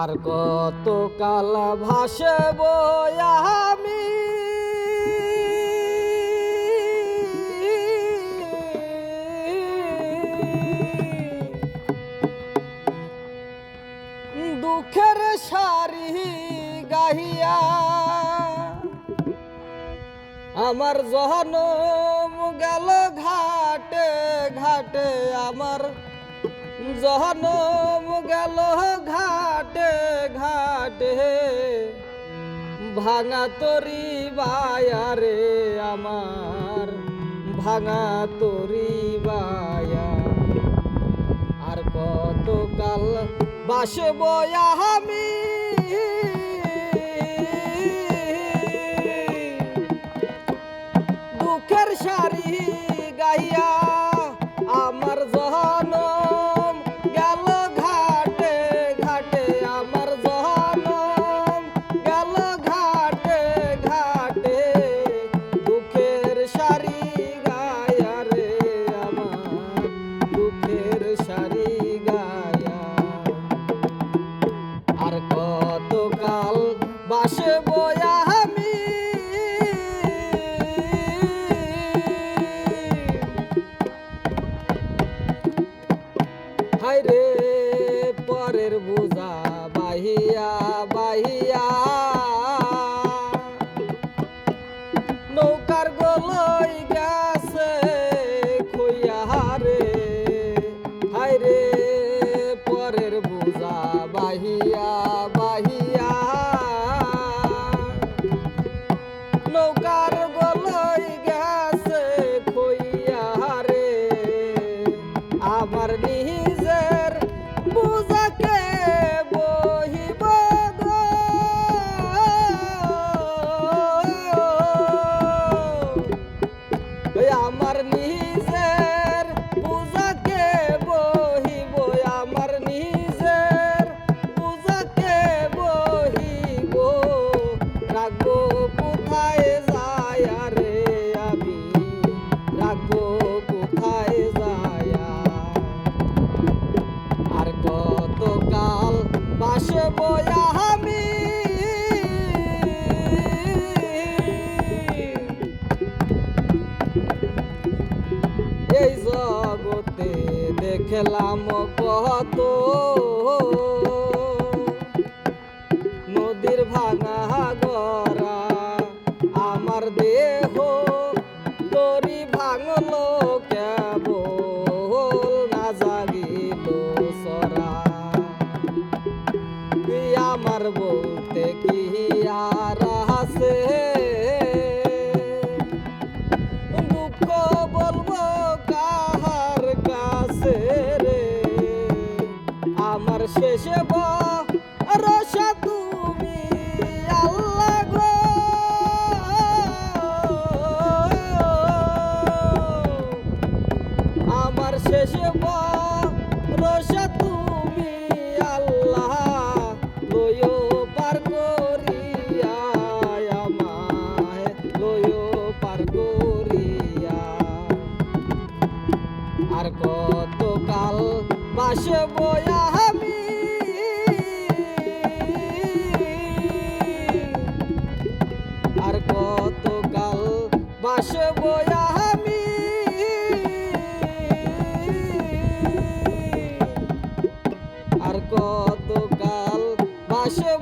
আর কত কাল ভাসব আমি। দুঃখের সারি গাহিয়া আমার জহনম গেল ঘাটে ঘাটে আমার জহনম গেল ঘাটে ঘাটে। ভাঙা তরি বায়ারে আমার, ভাঙা তরি বায়া। আর কত কাল বাসব আমি হাইরে পরের বুঝা বাহিয়া বাহিয়া। নৌকার গলই গেছে খুইয়া রে হাইরে পরের বুঝা বাহিয়া বাহিয়া। নৌকার গলই গেছে খুইয়া রে আমার নিজের দেখলাম কত নদীর ভাঙা গড়া আমার দেহ। আমার শেষে রসা তুমি আল্লাহ গো। আমার শেষে রসা তুমি আল্লাহ লয়ো পার করিয়া আমায় লয়ো পার করিয়া। আর কত কাল বাসে বয়া বাসে বয়া আমি। আর কত কাল বাসে